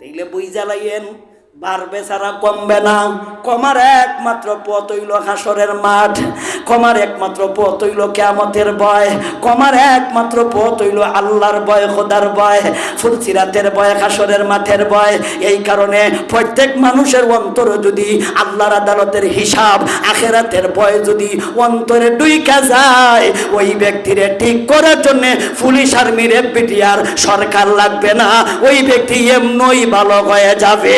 তাইলে বই জ্বালাইয়েন। বাড়বে ছাড়া কমবে না। কমার একমাত্র পথ হইল হাসরের মাঠ। কমার একমাত্র পথ হইল কেমতের ভয়। কমার একমাত্র পথ হইল আল্লাহর ভয়, খোদার ভয়, ফুলসিরাতের ভয়, হাসরের মাঠের ভয়। এই কারণে প্রত্যেক মানুষের অন্তরে যদি আল্লাহর আদালতের হিসাব, আখেরাতের ভয় যদি অন্তরে ডুইকা যায়, ওই ব্যক্তিরে ঠিক করার জন্য পুলিশ আর্মির বিটিআর সরকার লাগবে না। ওই ব্যক্তি এমনই ভালো হয়ে যাবে।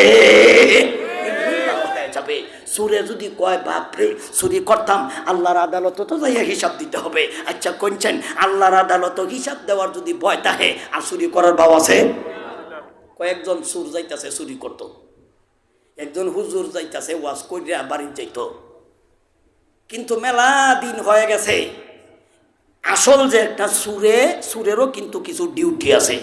সুরে যদি কয়, বাপরে, চুরি করতাম, আল্লাহর আদালত তো যাইয়া হিসাব দিতে হবে। আচ্ছা কোনছেন আল্লাহর আদালত হিসাব দেওয়ার যদি ভয় থাকে, আর চুরি করার ভাব আছে? কয়েকজন সুর যাইতাছে, চুরি করতো। একজন হুজুর যাইতাছে, ওয়াজ কইরা বাড়ি যাইত। কিন্তু মেলা দিন হয়ে গেছে। আসল যে একটা সুরে, সুরেরও কিন্তু কিছু ডিউটি আছে।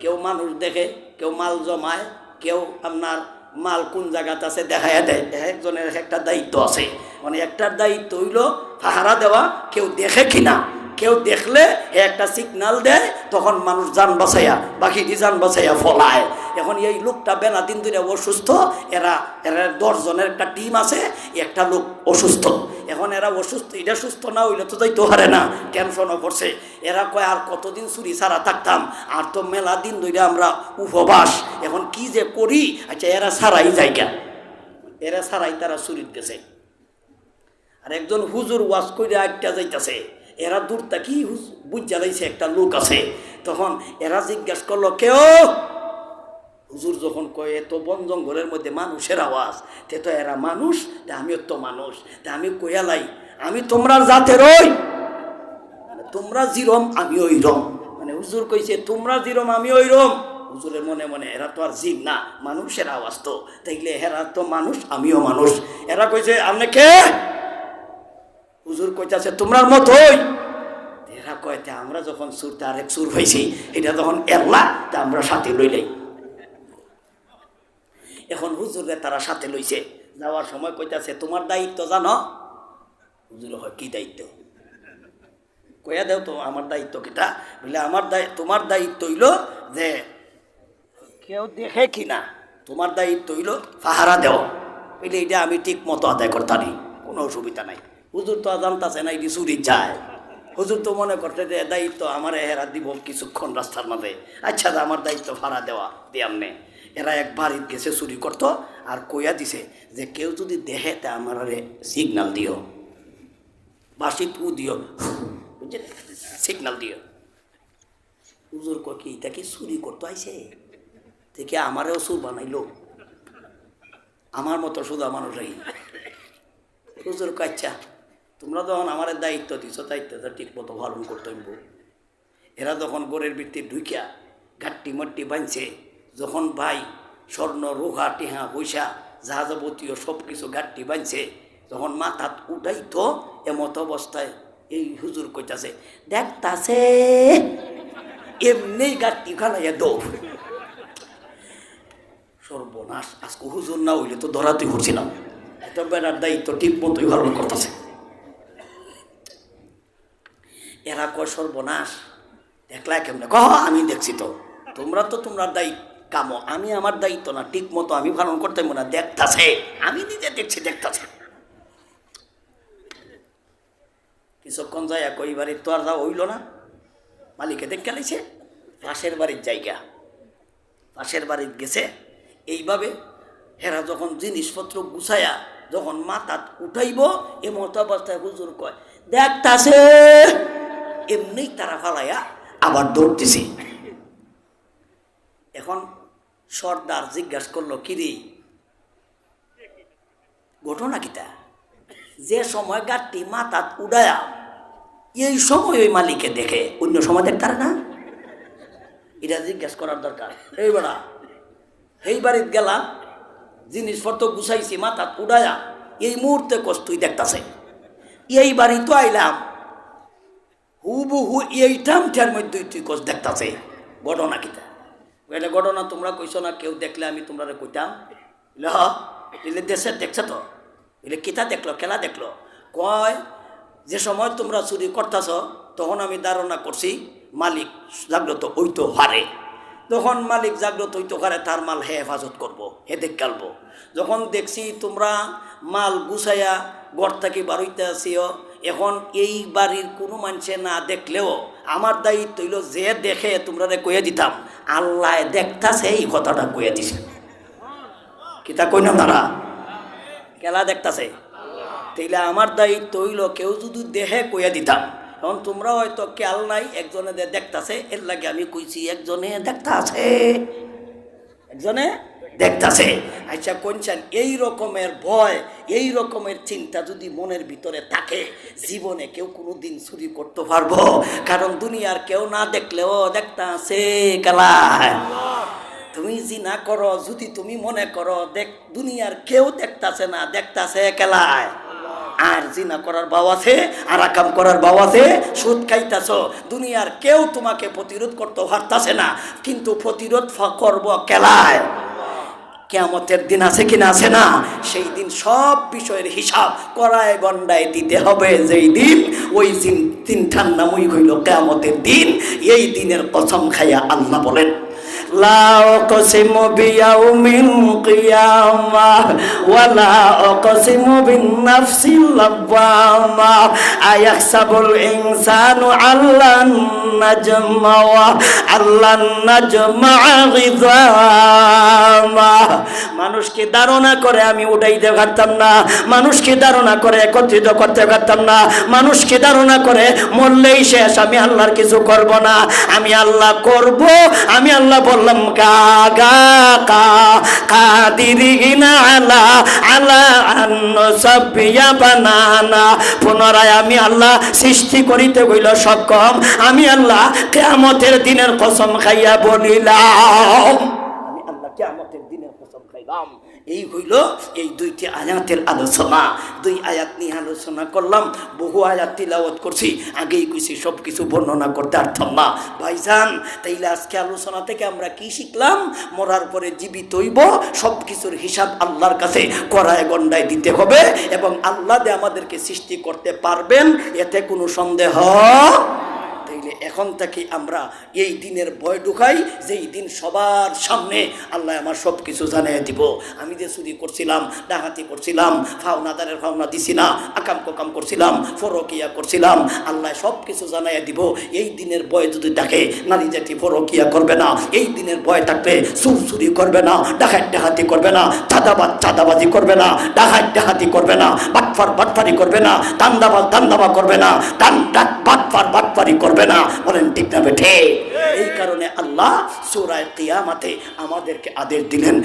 কেউ মানুষ দেখে, কেউ মাল জমায়, কেউ আপনার মাল কোন জায়গাতে আছে দেখায় দেয়। একজনের একটা দায়িত্ব আছে। মানে একটার দায়িত্ব হইল পাহারা দেওয়া, কেউ দেখে কিনা। কেউ দেখলে একটা সিগনাল দেয়, তখন মানুষ যান বাঁচাইয়া বাকিটি যান বাঁচাইয়া ফলায়। এখন এই লোকটা বেলা দিন ধরে অসুস্থ, এরা এরা দশজনের একটা টিম আছে একটা লোক অসুস্থ। এখন এরা অসুস্থ, এটা সুস্থ না হইলে তো যাইতে পারে না টেনশনও করছে। এরা কয়, আর কতদিন চুরি ছাড়া থাকতাম? আর তো মেলা দিন ধরে আমরা উপবাস, এখন কি যে করি? আচ্ছা এরা ছাড়াই জায়গা। এরা ছাড়াই তারা চুরির গেছে। আর একজন হুজুর ওয়াজ করে একটা যাইতাছে। এরা দূর তাকি বুঝ জ্বালাইছে একটা লোক আছে। তখন এরা জিজ্ঞাসা করল, কেউ? হুজুর যখন কয়, এত বন জঙ্গলের মধ্যে মানুষের আওয়াজ। তে তো এরা মানুষ, তে আমিও তো মানুষ, তে আমি কয়ালাই আমি তোমরা জাতের ওই। মানে তোমরা জিরম আমি ওই রম মানে হুজুর কইছে, তোমরা জিরম আমি ওই রম হুজুরের মনে মনে, এরা তো আর জিন না, মানুষের আওয়াজ তো। তাইলে এরা তো মানুষ, আমিও মানুষ। এরা কইছে, আপনি কে? হুজুর কইতাছে, তোমরার মতোই এরা কয়, তে আমরা যখন সুর, তার এক সুর হয়েছি এটা যখন এরলা তা আমরা সাথে লইলাই। এখন হুজুরে তারা সাথে লইছে। যাওয়ার সময় কইতাছে, তোমার দায়িত্ব জানো? হুজুর হয় কি দায়িত্ব? কইয়া দেও তো, আমার দায়িত্ব কিটা? বলে, আমার দায়, তোমার দায়িত্ব হইল যে, কেউ দেখে কি না তোমার দায়িত্ব হইল পাহারা দেও। বলে, এটা আমি ঠিক মতো আদায় করতারি কোনো অসুবিধা নাই। হুজুর তো জানতাছে না, এটি চুরি যায়। হুজুর তো মনে করতে যে, দায়িত্ব আমার হেরা দিব কিছুক্ষণ রাস্তার মাঝে। আচ্ছা আমার দায়িত্ব ভাড়া দেওয়া দিয়াম নে। এরা এক বাড়ির গেছে চুরি করতো আর কইয়া দিছে যে কেউ যদি দেহে তা আমার সিগনাল দিও বাসি পু দিও সিগনাল দিও। হুজুর কি, এটা কি চুরি করতে আইছে? থেকে আমারেও সুর বানাইলো? আমার মতো শুধু মানুষই হুজুর আচ্ছা তোমরা যখন আমার দায়িত্ব দিছ দায়িত্বটা ঠিক মতো পালন করতে এরা যখন গোরের বৃত্তি ঢুকিয়া ঘাট্টি মাট্টি বাঁধছে যখন ভাই স্বর্ণ, রোহা, টেহা, পয়সা জাহাজবতীয় সব কিছু ঘাটটি বাঁধছে যখন মাথাত উঠাইতো এমত অবস্থায়, এই হুজুর কইতাছে, দেখতাছে, এমনি গাট্টি খালাইয়া দৌড় সর্বনাশ, আজকে হুজুর না হইলে তো ধরাতেই করছিলাম এটা বেড়ার দায়িত্ব ঠিক মতোই পালন করতেছে। এরা কয় সর্বনাশ, দেখলা কেমনে? কহ, আমি দেখছি তো। তোমরা তো তোমরা দায়িত্ব। কামো, আমি আমার দায়িত্ব না ঠিক মতো আমি পালন করতে না, দেখতাছে। আমি নিজে দেখছি, দেখতাছে। কিছুক্ষণ যায় কই বাড়ির তো আর যা হইল না, মালিকে দেখ গেলেছে পাশের বাড়ির জায়গা। পাশের বাড়ির গেছে, এইভাবে হেরা যখন জিনিসপত্র গুছায়া যখন মাথাত উঠাইব, এ মতো অবস্থায় হুজুর কয়, দেখতাছে, এমনি তারা ফালাইয়া আবার দৌড়তেছে। এখন সর্দার জিজ্ঞাসা করল কিরে ঘটনা কিতা যে সময় গাড়টি মাথাত উড়ায়া, এই সময় ওই মালিকে দেখে, অন্য সময় দেখতারে না? এটা জিজ্ঞাসা করার দরকার। এই বেড়া, এই বাড়িতে গেলাম জিনিসপত্র গুছাইছি মাথা উড়ায়া, এই মুহূর্তে কষ্টই দেখতাছে। এই বাড়ি তো আইলাম, হুবহু এইটামটার মধ্যে তুই কষ্ট দেখতাছে। ঘটনা কিতা এটা ঘটনা তোমরা কইছো না, কেউ দেখলে আমি তোমরা কইতাম ল দেশে দেখছে তো। এলে কিতা দেখল খেলা দেখল? কয়, যে সময় তোমরা চুরি করতেছ তখন আমি ধারণা করছি মালিক জাগ্রত ওই তো হারে তখন মালিক জাগ্রত হইতে হারে তার মাল হে হেফাজত করব হে দেখালবো। যখন দেখছি তোমরা মাল গুছাইয়া গড় থেকে বারইতে আসিও এখন এই বাড়ির কোনো মানুষে না দেখলেও আমার দায়িত্ব হইল যে দেখে তোমরা কয়ে দিতাম, আল্লাহ দেখতাছে এই কথাটা কয়ে দিছে। কিতা কই না তারা? খেলা দেখতাছে? তাইলে আমার দায়িত্ব হইল কেউ যদি দেহে কইয়া দিতাম। এখন তোমরা হয়তো খেয়াল নাই, একজনে দেখতাছে, এর লাগে আমি কইছি, একজনে দেখতা আছে একজনে দেখতাছে। আচ্ছা কোনছেন এই রকমের ভয় এই রকমের চিন্তা যদি মনের ভিতরে থাকে, জীবনে কেউ কোনো দিন চুরি করতে পারব। কারণ দুনিয়ার কেউ না দেখলেও দেখতা আছে তুমি জি না করো, যদি তুমি মনে করো দেখ, দুনিয়ার কেউ দেখতাছে না, দেখতাছে কেলায় আর জিনা করার বাও আছে, আর আকাম করার বাও আছে, সুদ খাইতাছ। দুনিয়ার কেউ তোমাকে প্রতিরোধ করতে পারতাছে না, কিন্তু প্রতিরোধ করব কেলায়। কেয়ামতের দিন আছে কিনা আছে না, সেই দিন সব বিষয়ের হিসাব করায় গন্ডায় দিতে হবে। যেই দিন, ওই দিন তিনটার নামই হইল কেয়ামতের দিন। এই দিনের কসম খাইয়া আল্লাহ বলেন لا أقسم بيوم القيامة ولا أقسم بالنفس اللوامة أيحسب الإنسان على النجمع على النجمع غضاما মানুষকে ধারণা করে আমি উঠাইতে পারতাম না মানুষকে ধারণা করে একত্রিত করতে পারতাম না মানুষকে ধারণা করে মরলেই শেষ আমি আল্লাহর কিছু করব না আমি আল্লাহ করব আমি আল্লাহ বললাম কাগা কা কাদিরিনা আলা আলা আন্ন সাবিয়া বানানা। পুনরায় আমি আল্লাহ সৃষ্টি করিতে হইল সক্ষম। আমি আল্লাহ কেয়ামতের দিনের কসম খাইয়া বলিলাম। আমি আল্লাহ কেয়ামতের খাইলাম এই হইল এই দুইটি আয়াতের আলোচনা। দুই আয়াত নিয়ে আলোচনা করলাম, বহু আয়াত তিলাওয়াত করছি, আগেই কইছি সব কিছু বর্ণনা করতে পারতাম না। ভাইজান, তাইলে আজকে আলোচনা থেকে আমরা কি শিখলাম? মরার পরে জীবিত হইব সব কিছুর হিসাব আল্লাহর কাছে করায় গন্ডায় দিতে হবে এবং আল্লাহ আমাদেরকে সৃষ্টি করতে পারবেন, এতে কোনো সন্দেহ তাইলে এখন থেকে আমরা এই দিনের ভয় ঢুকাই, যেই দিন সবার সামনে আল্লাহ আমার সব কিছু জানিয়ে দিব। আমি যে চুরি করছিলাম, ডাকাতি করছিলাম, ফাওনাদারের ফাওনা দিছি না আকাম কোকাম করছিলাম, ফরকিয়া করছিলাম, আল্লাহ সব কিছু জানাইয়া দিব। এই দিনের ভয় যদি ডাকে নারী জাতি ফরকিয়া করবে না। এই দিনের ভয় থাকলে চুর করবে না, ডাকাত ডাকাতি করবে না চাঁদাবাদ চাঁদাবাজি করবে না, ডাকাত ডাকাতি করবে না, বাটফার বাটফারি করবে না, দান্দাবাজ দান্দাবা করবে না, দান বাটফার বাটফারি করবে না বলেন ঠিক না বেঠে। এই কারণে আল্লাহ সুরায় কিয়ামাতে আমাদেরকে আদেশ দিলেন